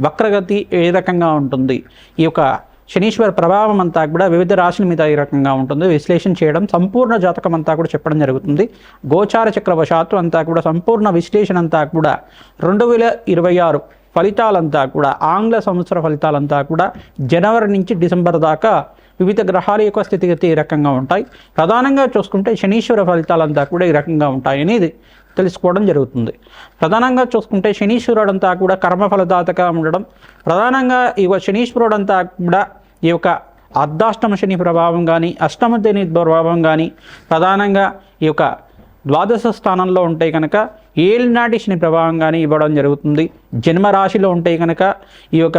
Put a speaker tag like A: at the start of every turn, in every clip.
A: వక్రగతి ఏ రకంగా ఉంటుంది? ఈ యొక్క శనీశ్వర ప్రభావం అంతా కూడా వివిధ రాశుల మీద ఏ రకంగా ఉంటుంది. విశ్లేషణ చేయడం సంపూర్ణ జాతకం అంతా కూడా చెప్పడం జరుగుతుంది. గోచార చక్రవశాత్తు అంతా కూడా సంపూర్ణ విశ్లేషణ అంతా కూడా రెండు వేల ఇరవై ఆరు ఫలితాలంతా కూడా ఆంగ్ల సంవత్సర ఫలితాలంతా కూడా జనవరి నుంచి డిసెంబర్ దాకా వివిధ గ్రహాల యొక్క స్థితిగతి ఈ రకంగా ఉంటాయి. ప్రధానంగా చూసుకుంటే శనీశ్వర ఫలితాలంతా కూడా ఈ రకంగా ఉంటాయి అనేది తెలుసుకోవడం జరుగుతుంది. ప్రధానంగా చూసుకుంటే శనీశ్వరుడు అంతా కూడా కర్మఫలదాతగా ఉండడం ప్రధానంగా ఈ శనీశ్వరుడంతా శనీశ్వరుడు అంతా కూడా ఈ యొక్క అర్ధాష్టమ శని ప్రభావం కానీ అష్టమ శని ప్రభావం కానీ ప్రధానంగా ఈ యొక్క ద్వాదశ స్థానంలో ఉంటే కనుక ఏలినాటి శని ప్రభావం కానీ ఇవ్వడం జరుగుతుంది. జన్మరాశిలో ఉంటే కనుక ఈ యొక్క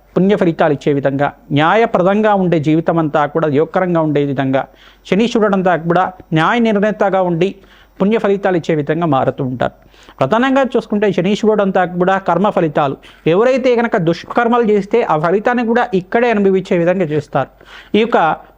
A: పుణ్య ఫలితాలు ఇచ్చే విధంగా న్యాయప్రదంగా ఉండే జీవితం అంతా కూడా యోగకరంగా ఉండే విధంగా శనీశ్వరుడు అంతా కూడా న్యాయ నిర్ణేతగా ఉండి పుణ్య ఫలితాలు ఇచ్చే విధంగా మారుతూ ఉంటారు. ప్రధానంగా చూసుకుంటే శనీశ్వరుడు అంతా కూడా కర్మ ఫలితాలు. ఎవరైతే కనుక దుష్కర్మలు చేస్తే ఆ ఫలితాన్ని కూడా ఇక్కడే అనుభవించే విధంగా చేస్తారు. ఈ యొక్క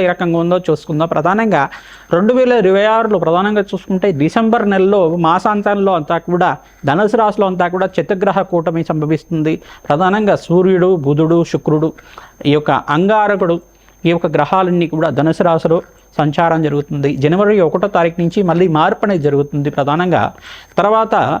A: ఏ రకంగా ఉందో చూసుకుందాం. ప్రధానంగా రెండు వేల ఇరవై ఆరులో ప్రధానంగా చూసుకుంటే డిసెంబర్ నెలలో మాసాంతంలో అంతా కూడా ధనుసు రాశిలో అంతా కూడా చతుగ్రహ కూటమి సంభవిస్తుంది. ప్రధానంగా సూర్యుడు బుధుడు శుక్రుడు ఈ యొక్క అంగారకుడు ఈ యొక్క గ్రహాలన్నీ కూడా ధనుసు రాశిలో సంచారం జరుగుతుంది. జనవరి ఒకటో తారీఖు నుంచి మళ్ళీ మార్పు అనేది జరుగుతుంది ప్రధానంగా. తర్వాత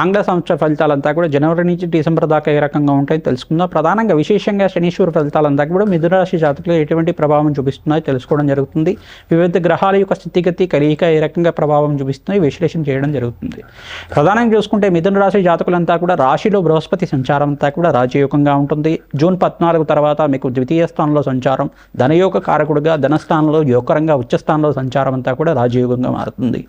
A: ఆంగ్ల సంవత్సర ఫలితాలంతా కూడా జనవరి నుంచి డిసెంబర్ దాకా ఏ రకంగా ఉంటాయో తెలుసుకుందాం. ప్రధానంగా విశేషంగా శనీశ్వర ఫలితాలంతా కూడా మిథున రాశి జాతకులు ఎటువంటి ప్రభావం చూపిస్తున్నాయో తెలుసుకోవడం జరుగుతుంది. వివిధ గ్రహాల యొక్క స్థితిగతి కలియిక ఏ రకంగా ప్రభావం చూపిస్తున్నాయో విశ్లేషణ చేయడం జరుగుతుంది. ప్రధానంగా చూసుకుంటే మిథున రాశి జాతకులంతా కూడా రాశిలో బృహస్పతి సంచారం అంతా కూడా రాజయోగంగా ఉంటుంది. జూన్ పద్నాలుగు తర్వాత మీకు ద్వితీయ స్థానంలో సంచారం ధనయోగ కారకుడుగా ధనస్థానంలో యోగకరంగా ఉచ్చస్థానంలో సంచారం అంతా కూడా రాజయోగంగా మారుతుంది.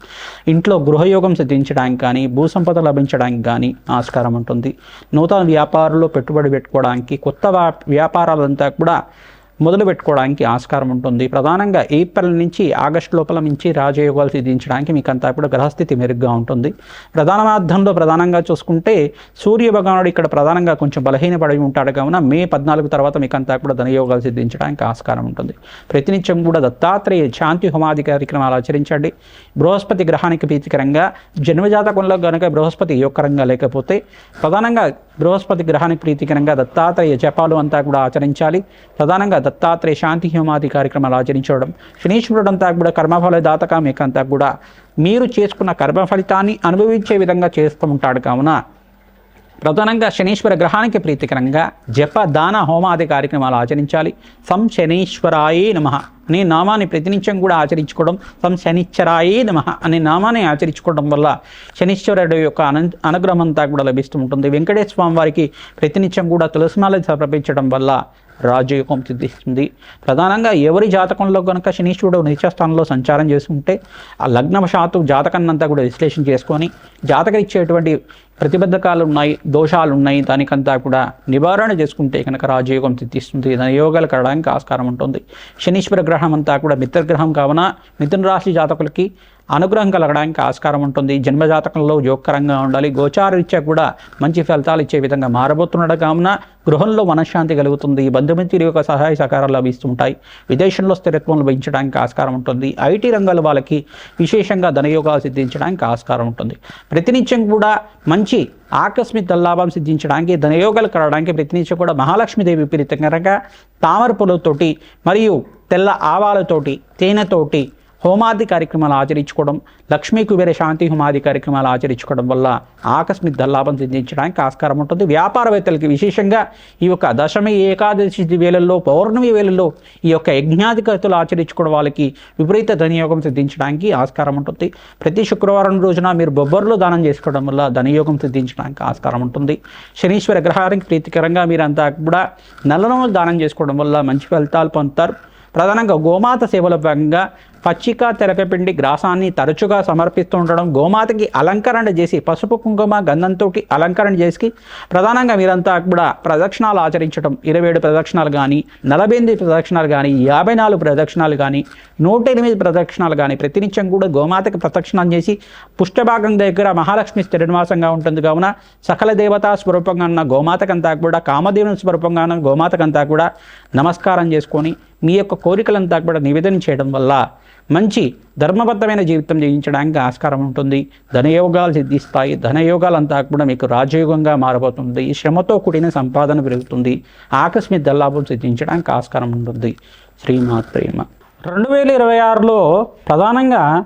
A: ఇంట్లో గృహయోగం సిద్ధించడానికి కానీ భూసంపద లభించడానికి కానీ ఆస్కారం ఉంటుంది. నూతన వ్యాపారంలో పెట్టుబడి పెట్టుకోవడానికి కొత్త వ్యాపారాలంతా కూడా మొదలు పెట్టుకోవడానికి ఆస్కారం ఉంటుంది. ప్రధానంగా ఏప్రిల్ నుంచి ఆగస్టు లోపల నుంచి రాజయోగాలు సిద్ధించడానికి మీకు అంతా కూడా గ్రహస్థితి మెరుగ్గా ఉంటుంది. ప్రధాన మాధ్యంలో ప్రధానంగా చూసుకుంటే సూర్య భగవానుడు ఇక్కడ ప్రధానంగా కొంచెం బలహీనపడి ఉంటాడు. కావున మే పద్నాలుగు తర్వాత మీకు అంతా కూడా ధనయోగాలు సిద్ధించడానికి ఆస్కారం ఉంటుంది. ప్రతినిత్యం కూడా దత్తాత్రేయ శాంతి హోమాది కార్యక్రమాలు ఆచరించండి. బృహస్పతి గ్రహానికి ప్రీతికరంగా జన్మజాతకంలో కనుక బృహస్పతి యోగకరంగా లేకపోతే ప్రధానంగా బృహస్పతి గ్రహానికి ప్రీతికరంగా దత్తాత్రేయ జపాలు అంతా కూడా ఆచరించాలి. ప్రధానంగా దత్తాత్రేయ శాంతి హోమాది కార్యక్రమాలు ఆచరించడం శనీశ్వరుడంతా కూడా కర్మఫల దాతక మీకంతా కూడా మీరు చేసుకున్న కర్మ ఫలితాన్ని అనుభవించే విధంగా చేస్తూ ఉంటాడు. కావున ప్రధానంగా శనీశ్వర గ్రహానికి ప్రీతికరంగా జప దాన హోమాది కార్యక్రమాలు ఆచరించాలి. సం శనీశ్వరాయే నమ అనే నామాన్ని ప్రతినిత్యం కూడా ఆచరించుకోవడం సం శనిశ్వరాయే నమ అనే నామాన్ని ఆచరించుకోవడం వల్ల శనీశ్వరుడు యొక్క అన అనుగ్రహం అంతా కూడా లభిస్తూ ఉంటుంది. వెంకటేశ్వర స్వామి వారికి ప్రతినిత్యం కూడా తులసిమాల సమర్పించడం వల్ల రాజయోగం సిద్ధిస్తుంది ప్రధానంగా ఎవరి జాతకంలో కనుక శనీశ్వరుడు నిత్యస్థానంలో సంచారం చేస్తుంటే ఆ లగ్నవశాత్తు జాతకాన్నంతా కూడా విశ్లేషణ చేసుకొని జాతకం ఇచ్చేటువంటి ప్రతిబద్ధకాలు ఉన్నాయి దోషాలు ఉన్నాయి దానికంతా కూడా నివారణ చేసుకుంటే కనుక రాజయోగం సిద్ధిస్తుంది దాని యోగాలు కలడానికి ఆస్కారం ఉంటుంది. శనీశ్వర గ్రహం అంతా కూడా మిత్రగ్రహం కావున మిథున రాశి జాతకులకి అనుగ్రహం కలగడానికి ఆస్కారం ఉంటుంది. జన్మజాతకంలో యోగకరంగా ఉండాలి. గోచారరీత్యా కూడా మంచి ఫలితాలు ఇచ్చే విధంగా మారబోతున్నాడు. కావున గృహంలో మనశ్శాంతి కలుగుతుంది. బంధుమిత్రుల యొక్క సహాయ సహకారాలు లభిస్తుంటాయి. విదేశంలో స్థిరత్వం లభించడానికి ఆస్కారం ఉంటుంది. ఐటీ రంగాల వాళ్ళకి విశేషంగా ధనయోగాలు సిద్ధించడానికి ఆస్కారం ఉంటుంది. ప్రతినిత్యం కూడా మంచి ఆకస్మిక లాభం సిద్ధించడానికి ధనయోగాలు కలగడానికి ప్రతినిత్యం కూడా మహాలక్ష్మీదేవి విపరీతంగా తామర పూలతోటి మరియు తెల్ల ఆవాలతోటి తేనెతోటి హోమాది కార్యక్రమాలు ఆచరించుకోవడం లక్ష్మీ కుబేర శాంతి హోమాది కార్యక్రమాలు ఆచరించుకోవడం వల్ల ఆకస్మిక లాభం సిద్ధించడానికి ఆస్కారం ఉంటుంది. వ్యాపారవేత్తలకి విశేషంగా ఈ యొక్క దశమి ఏకాదశి వేళల్లో పౌర్ణమి వేళల్లో ఈ యొక్క యజ్ఞాధికతులు ఆచరించుకోవడం వాళ్ళకి విపరీత ధనయోగం సిద్ధించడానికి ఆస్కారం ఉంటుంది. ప్రతి శుక్రవారం రోజున మీరు బొబ్బర్లు దానం చేసుకోవడం వల్ల ధనయోగం సిద్ధించడానికి ఆస్కారం ఉంటుంది. శనీశ్వర గ్రహానికి ప్రీతికరంగా మీరంతా కూడా నల్లనములు దానం చేసుకోవడం వల్ల మంచి ఫలితాలు పొందుతారు. ప్రధానంగా గోమాత సేవల భాగంగా పచ్చిక తెలకపిండి గ్రాసాన్ని తరచుగా సమర్పిస్తూ ఉండడం గోమాతకి అలంకరణ చేసి పసుపు కుంకుమ గంధంతో అలంకరణ చేసి ప్రధానంగా మీరంతా కూడా ప్రదక్షిణాలు ఆచరించడం ఇరవై ఏడు ప్రదక్షిణాలు కానీ నలభై ఎనిమిది ప్రదక్షిణాలు కానీ యాభై నాలుగు ప్రదక్షిణాలు కానీ నూట ఎనిమిది ప్రదక్షిణాలు కానీ ప్రతినిత్యం కూడా గోమాతకి ప్రదక్షిణం చేసి పుష్టభాగం దగ్గర మహాలక్ష్మి స్థిరనివాసంగా ఉంటుంది కావున సకల దేవతా స్వరూపంగా ఉన్న గోమాతకంతా కూడా కామదేవుని స్వరూపంగా ఉన్న గోమాతకంతా కూడా నమస్కారం చేసుకొని మీ యొక్క కోరికలంతా కూడా నివేదన చేయడం వల్ల మంచి ధర్మబద్ధమైన జీవితం జీవించడానికి ఆస్కారం ఉంటుంది. ధనయోగాలు సిద్ధిస్తాయి. ధనయోగాలంతా కూడా మీకు రాజయోగంగా మారబోతుంది. శ్రమతో కూడిన సంపాదన పెరుగుతుంది. ఆకస్మిక దల్లాభం సిద్ధించడానికి ఆస్కారం ఉంటుంది. శ్రీమాత్ ప్రేమ రెండు వేల ఇరవై ఆరులో ప్రధానంగా